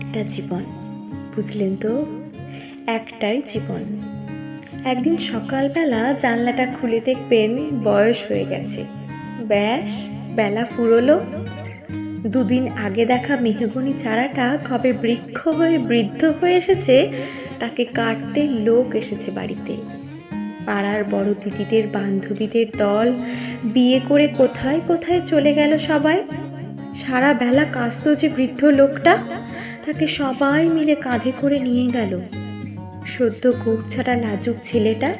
একটা জীবন, বুঝলেন তো? একটাই জীবন। একদিন সকালবেলা জানলাটা খুলে দেখবেন বয়স হয়ে গেছে। ব্যাস, বেলা ফুরলো। দুদিন আগে দেখা মেহগনি চারাটা কবে বৃক্ষ হয়ে বৃদ্ধ হয়ে এসেছে, তাকে কাটতে লোক এসেছে বাড়িতে। পাড়ার বড় দিদিদের, বান্ধবীদের দল, বিয়ে করে কোথায় কোথায় চলে গেল সবাই? সারা বেলা কাস্ত যে বৃদ্ধ লোকটা। তাকে সবাই মিলে কাঁধে করে নিয়ে গেল। সদ্য ছাড়া লাজুক ছেলেটা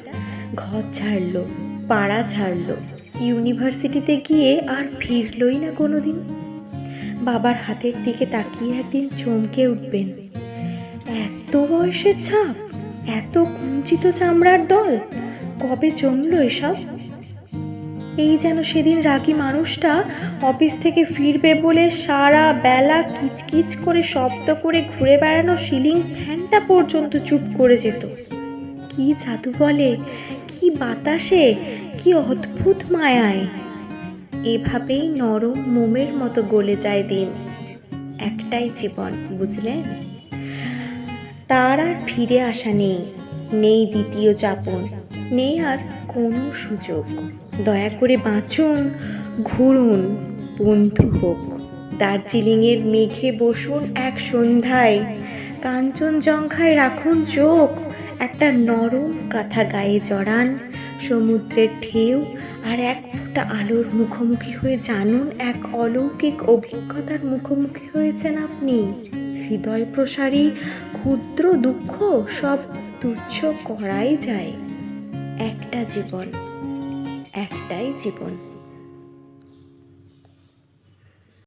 ঘর ছাড়ল পাড়া ছাড়ল ইউনিভার্সিটিতে গিয়ে আর ফিরলই না কোনোদিন। বাবার হাতের দিকে তাকিয়ে একদিন চমকে উঠবেন। এত বয়সের ছাপ, এত কুঞ্চিত চামড়ার দল, কবে জমলো এসব? এই যেন সেদিন রাগী মানুষটা অফিস থেকে ফিরবে বলে সারা বেলা কিচকিচ করে শব্দ করে ঘুরে বেড়ানো সিলিং ফ্যানটা পর্যন্ত চুপ করে যেত। কি জাদু বলে, কি বাতাসে, কি অদ্ভুত মায়ায়। এভাবেই নরম মোমের মতো গলে যায় দিন। একটাই জীবন, বুঝলেন? তার আর ফিরে আসা নেই নেই দ্বিতীয় যাপন, নেই আর কোনো সুযোগ। দয়া করে বাঁচুন, ঘুরুন, বন্ধু হোক। দার্জিলিংয়ের মেঘে বসুন এক সন্ধ্যায়। কাঞ্চনজঙ্ঘায় রাখুন চোখ। একটা নরম কাঁথা গায়ে জড়ান। সমুদ্রের ঢেউ আর এক ফোঁটা আলোর মুখোমুখি হয়ে জানুন এক অলৌকিক অভিজ্ঞতার মুখোমুখি হয়েছেন আপনি। হৃদয় প্রসারী, ক্ষুদ্র দুঃখ সব তুচ্ছ করাই যায়। একটা জীবন। একটাই জীবন।